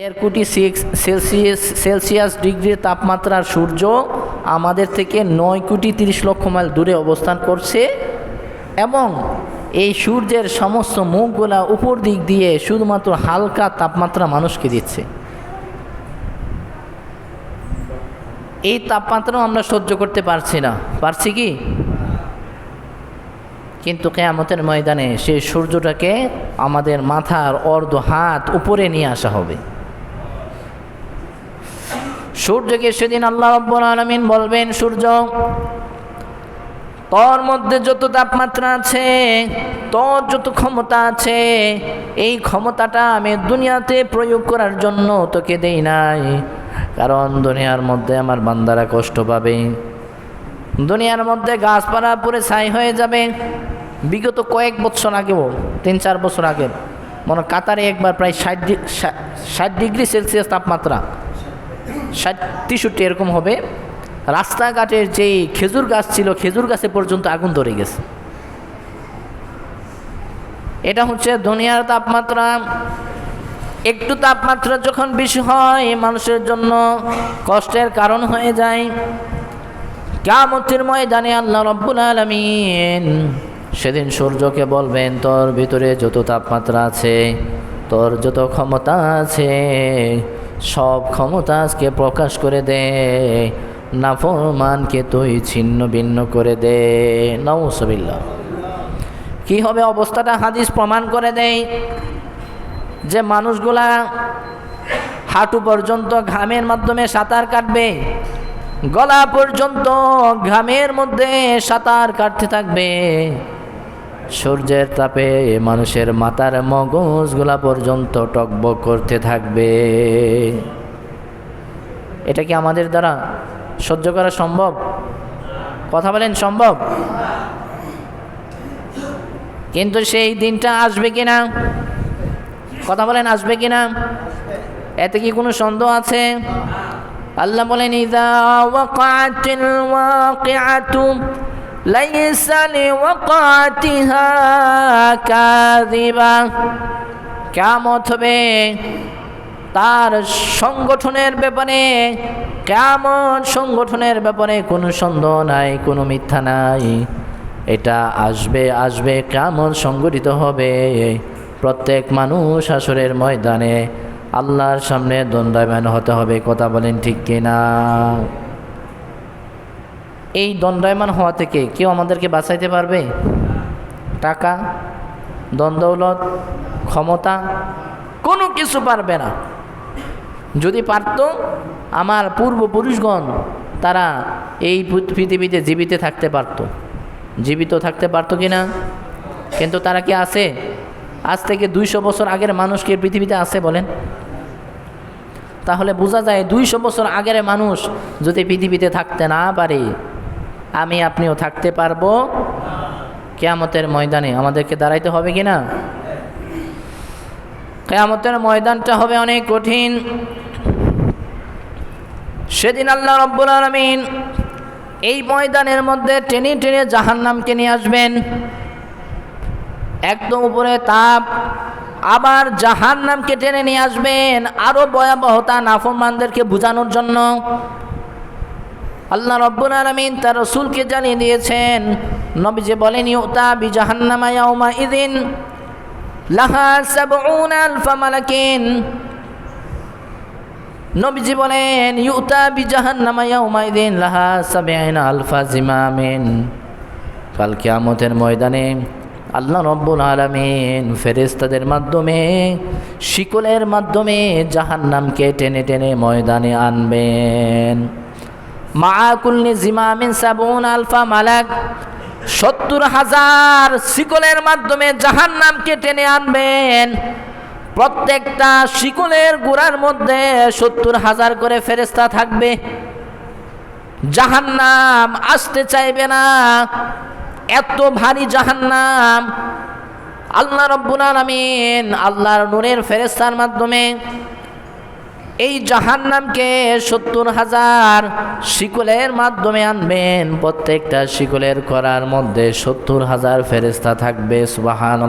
দেড় কোটি six Celsius Celsius ডিগ্রির তাপমাত্রার সূর্য আমাদের থেকে নয় কোটি তিরিশ লক্ষ মাইল দূরে অবস্থান করছে এবং এই সূর্যের সমস্ত মুখগুলা উপর দিক দিয়ে শুধুমাত্র হালকা তাপমাত্রা মানুষকে দিচ্ছে। এই তাপমাত্রাও আমরা সহ্য করতে পারছি না। পারছি কি? কিন্তু কেয়ামতের ময়দানে সেই সূর্যটাকে আমাদের মাথার অর্ধ হাত উপরে নিয়ে আসা হবে। সূর্যকে সেদিন আল্লাহ রব্বুল আলমিন বলবেন, সূর্য, তোর মধ্যে যত তাপমাত্রা আছে, তোর যত ক্ষমতা আছে, এই ক্ষমতাটা আমি দুনিয়াতে প্রয়োগ করার জন্য তোকে দেই নাই। কারণ দুনিয়ার মধ্যে আমার বান্দারা কষ্ট পাবে। দুনিয়ার মধ্যে গাছপালা পুরে ছাই হয়ে যাবে। বিগত কয়েক বছর আগেও, তিন চার বছর আগে মনে কাতারে একবার প্রায় ষাট ষাট ডিগ্রি সেলসিয়াস তাপমাত্রা। ষাট এরকম হবে। রাস্তাঘাটের যেই খেজুর গাছ ছিল, খেজুর গাছে পর্যন্ত আগুন ধরে গেছে। এটা হচ্ছে দুনিয়ার তাপমাত্রা। একটু তাপমাত্রা যখন বেশি হয়, মানুষের জন্য কষ্টের কারণ হয়ে যায়। কামতের ময়দানে আল্লাহ রব্বুল আলমিন সেদিন সূর্যকে বলবেন, তোর ভিতরে যত তাপমাত্রা আছে, তোর যত ক্ষমতা আছে সব ক্ষমতা আজকে প্রকাশ করে দে। নাফরমানকে তুই ছিন্ন ভিন্ন করে দে। নৌসবিল্লা কি হবে অবস্থাটা হাদিস প্রমাণ করে দেয়। যে মানুষগুলা হাঁটু পর্যন্ত ঘামের মাধ্যমে সাঁতার কাটবে, গলা পর্যন্ত ঘামের মধ্যে সাঁতার কাটতে থাকবে। সূর্যের তাপে মানুষের মাথার মগজগুলা পর্যন্ত টকবক করতে থাকবে। এটা কি আমাদের দ্বারা সহ্য করা সম্ভব? কথা বলেন, সম্ভব? কিন্তু সেই দিনটা আসবে কি না কথা বলেন, আসবে কি না এতে কি কোনো সন্দেহ আছে? আল্লাহ বলেন, ইদা লাইসা লিওয়াকাতিহা কাযিবা। কিয়ামত হবে, তার সংগঠনের ব্যাপারে কেমন সংগঠনের ব্যাপারে কোনো সন্দেহ নাই, কোনো মিথ্যা নাই। এটা আসবে আসবে কেমন সংগঠিত হবে। প্রত্যেক মানুষ আসরের ময়দানে আল্লাহর সামনে দণ্ডায়মান হতে হবে, কথা বলেন ঠিক কিনা? এই দণ্ডায়মান হওয়া থেকে কেউ আমাদেরকে বাঁচাইতে পারবে? টাকা দ্বন্দ্বলত ক্ষমতা, কোনো কিছু পারবে না। যদি পারত, আমার পূর্বপুরুষগণ তারা এই পৃথিবীতে জীবিত থাকতে পারত। জীবিত থাকতে পারতো কি না কিন্তু তারা কি আছে? আজ থেকে দুইশো বছর আগের মানুষকে পৃথিবীতে আছে বলেন? তাহলে বোঝা যায় দুইশো বছর আগের মানুষ যদি পৃথিবীতে থাকতে না পারে আমি আপনিও থাকতে পারব। কেয়ামতের ময়দানে আমাদেরকে দাঁড়াইতে হবে কি না কেয়ামতের ময়দানটা হবে অনেক কঠিন। সেদিন আল্লাহ রব্বুল আলমিন এই ময়দানের মধ্যে টেনে টেনে জাহান্নামকে নিয়ে আসবেন। একদম উপরে তাপ। আবার জাহান্নামকে টেনে নিয়ে আসবেন আরও ভয়াবহতা নাফরমানদেরকে বোঝানোর জন্য। আল্লাহ রব্বুল আলমিন তার রসুলকে জানিয়ে দিয়েছেন নবী যে বলেন, ইউতা বি জাহান্নামা ইয়াউমা ইদিন লাহা সাবউনা আলফা মালাকিন। নবীজি বলেন, ইউতা বি জাহান্নামা ইয়াউমা ইদিন লাহা সাবঈনা আলফা জিমামিন। কাল কিয়ামতের ময়দানে আল্লাহ রব্বুল আলমিন ফেরেস্তাদের মাধ্যমে, শিকলের মাধ্যমে জাহান্নামকে টেনে টেনে ময়দানে আনবেন। মাকুল্লি জিমামিন সাবুন আলফা মালাক। সত্তর হাজার শিকলের মাধ্যমে জাহান্নামকে টেনে আনবেন। প্রত্যেকটা শিকলের গোড়ার মধ্যে সত্তর হাজার করে ফেরেস্তা থাকবে। জাহান্নাম আসতে চাইবে না। এত ভারী জাহান্নাম। আল্লাহ রব্বুল আলমিন আল্লাহর নূরের ফেরেস্তার মাধ্যমে এই জাহান্নামকে সত্তর হাজার শিকলের মাধ্যমে আনবেন। প্রত্যেকটা শিকলের করার মধ্যে সত্তর হাজার ফেরেস্তা থাকবে সুবাহান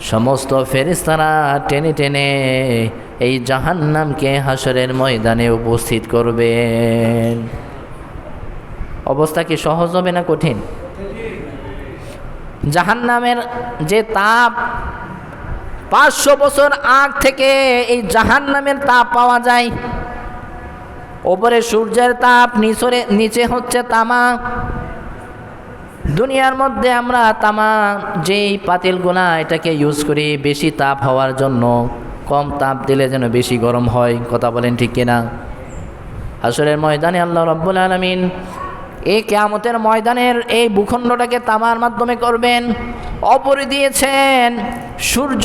সমস্ত ফেরিস্তারা টেনে টেনে এই জাহান্নামকে হাসরের ময়দানে উপস্থিত করবেন। অবস্থা কি সহজ হবে না কঠিন? জাহান্নামের যে তাপ পাঁচশো বছর আগ থেকে এই জাহান্নামের তাপ পাওয়া যায়। ওপরে সূর্যের তাপ, নিচরে, নিচে হচ্ছে তামা। দুনিয়ার মধ্যে আমরা তামা, যেই পাতিলগুলা এটাকে ইউজ করি বেশি তাপ হওয়ার জন্য। কম তাপ দিলে যেন বেশি গরম হয়, কথা বলেন ঠিক কিনা? আসরের ময়দানে আল্লাহ রব্বুল আলমিন এই কেয়ামতের ময়দানের এই ভূখণ্ডটাকে তামার মাধ্যমে করবেন। অপরে দিয়েছেন, সূর্য,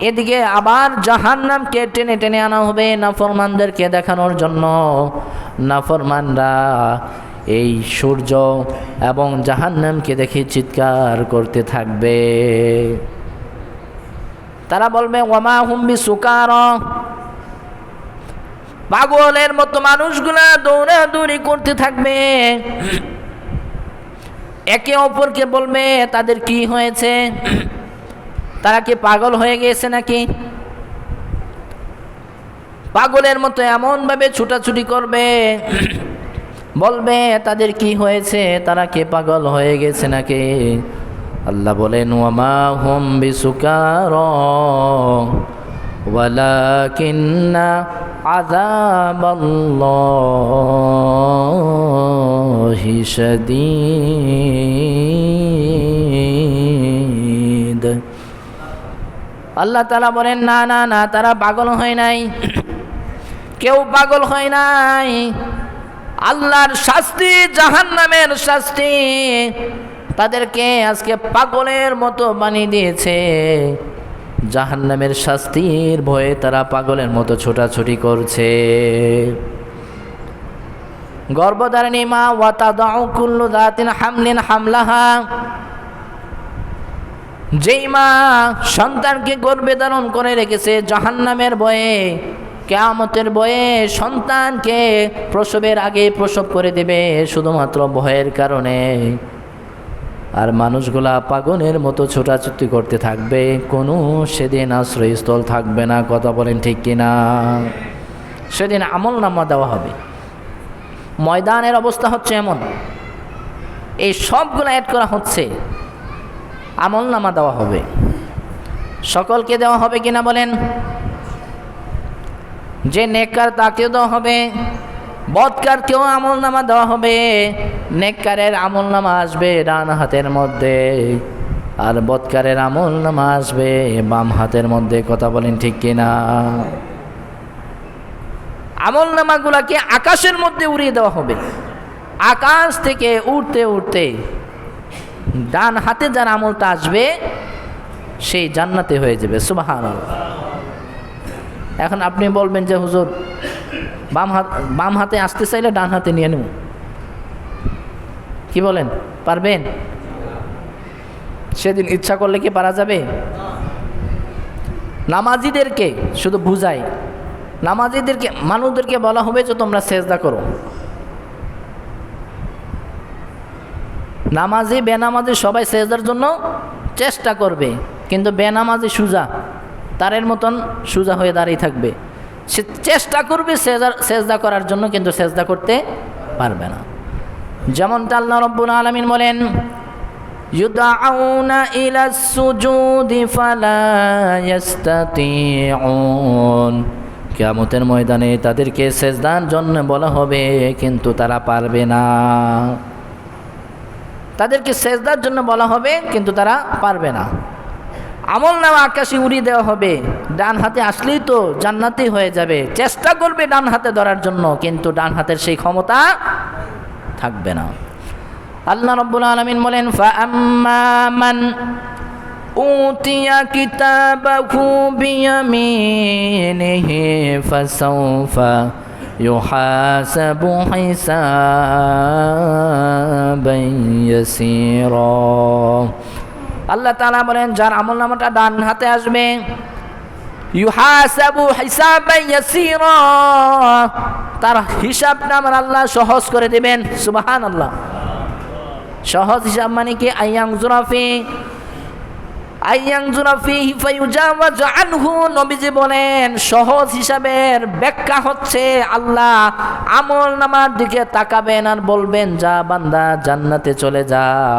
এদিকে আবার জাহান্নামকে টেনে টেনে আনা হবে নাফরমানদেরকে দেখানোর জন্য। নাফরমানরা এই সূর্য এবং জাহান্নামকে দেখে চিৎকার করতে থাকবে। তারা বলবে ওমা হুম্বি সুকার পাগলের মতো মানুষগুলা দৌড়াদৌড়ি করতে থাকবে। একে অপরকে বলবে, তাদের কি হয়েছে? তারা কি পাগল হয়ে গেছে নাকি? পাগলের মতো এমনভাবে ছুটাছুটি করবে, বলবে, তাদের কি হয়েছে? তারা কে পাগল হয়ে গেছে নাকি? আল্লাহ বলেন ওয়ামা হুম বিসুকার। ওয়ালাকিন্না عذاب الله شديد আল্লাহ তালা বলেন না না না তারা পাগল হয় নাই কেউ পাগল হয় নাই আল্লাহর শাস্তি জাহান্নামের শাস্তি তাদেরকে আজকে পাগলের মতো বানিয়ে দিয়েছে জাহান্নামের শাস্তির ভয়ে তারা পাগলের মতো ছোটাছুটি করছে। গর্ভধারিণী মা ওয়াতা কুল্লু দাতিন হামলিন হামলাহা। যেই মা সন্তানকে গর্ভে ধারণ করে রেখেছে, জাহান্নামের বয়ে কেয়ামতের বয়ে সন্তানকে প্রসবের আগে প্রসব করে দেবে শুধুমাত্র ভয়ের কারণে। আর মানুষগুলা পাগনের মতো ছোটাছুটি করতে থাকবে। কোনো সেদিন আশ্রয়স্থল থাকবে না, কথা বলেন ঠিক কিনা? সেদিন আমল নামা দেওয়া হবে। ময়দানের অবস্থা হচ্ছে এমন। এই সবগুলো অ্যাড করা হচ্ছে। আমল নামা দেওয়া হবে। সকলকে দেওয়া হবে কিনা বলেন? যে নেককার তাকেও দেওয়া হবে। বৎকারকেও আমল নামা দেওয়া হবে, নেককারের আমল নামা আসবে ডান হাতের মধ্যে। আর বৎকারের আমল নামা আসবে বাম হাতের মধ্যে, কথা বলেন ঠিক কিনা আমল নামাগুলাকে আকাশের মধ্যে উড়িয়ে দেওয়া হবে। আকাশ থেকে উঠতে উঠতে ডান হাতে যার আমলটা আসবে সেই জান্নাতে হয়ে যাবে সুবাহান এখন আপনি বলবেন যে, হুজুর বাম হাত, বাম হাতে আসতে চাইলে ডান হাতে নিয়ে নেব। কি বলেন? পারবেন? সেদিন ইচ্ছা করলে কি পারা যাবে? নামাজিদেরকে শুধু বুঝাই। নামাজিদেরকে, মানুষদেরকে বলা হবে যে তোমরা সেজদা করো। নামাজি, বেনামাজি সবাই সেজদার জন্য চেষ্টা করবে। কিন্তু বেনামাজি সুজা, তারের মতন সুজা হয়ে দাঁড়িয়ে থাকবে। সে চেষ্টা করবে সেজার সেজদা করার জন্য কিন্তু সেজদা করতে পারবে না যেমনটা আল্লাহ রব্বুল আলমিন বলেন يدعون إلى السجود فلا يستطيعون কিয়ামতের ময়দানে তাদেরকে সেজদার জন্য বলা হবে কিন্তু তারা পারবে না তাদেরকে সেজদার জন্য বলা হবে কিন্তু তারা পারবে না আমল নামা আকাশে উড়িয়ে দেওয়া হবে। ডান হাতে আসলেই তো জান্নাতেই হয়ে যাবে। চেষ্টা করবে ডান হাতে ধরার জন্য, কিন্তু ডান হাতের সেই ক্ষমতা থাকবে না। আল্লাহ রব্বুল আলমিন বলেন ফাম্মান উতিয়া কিতাবাহু বিয়ামিনিহি ফাসাউফা ইউহাসাবু হিসাবান ইয়াসীরা। আল্লাহ তাআলা বলেন, যার আমল নামাটা ডান হাতে আসবে। তার হিসাবটা আমার আল্লাহ সহজ করে দিবেন। সুবহানাল্লাহ। সহজ হিসাব মানে কি? আইয়াং জুরাফি। আইয়াংজুরা ফিহি ফায়ুজাওয়াজ আনহু। নবীজি বলেন, সহজ হিসাবের ব্যাখ্যা হচ্ছে আল্লাহ আমল নামার দিকে তাকাবেন আর বলবেন, যা বান্দা জান্নাতে চলে যা।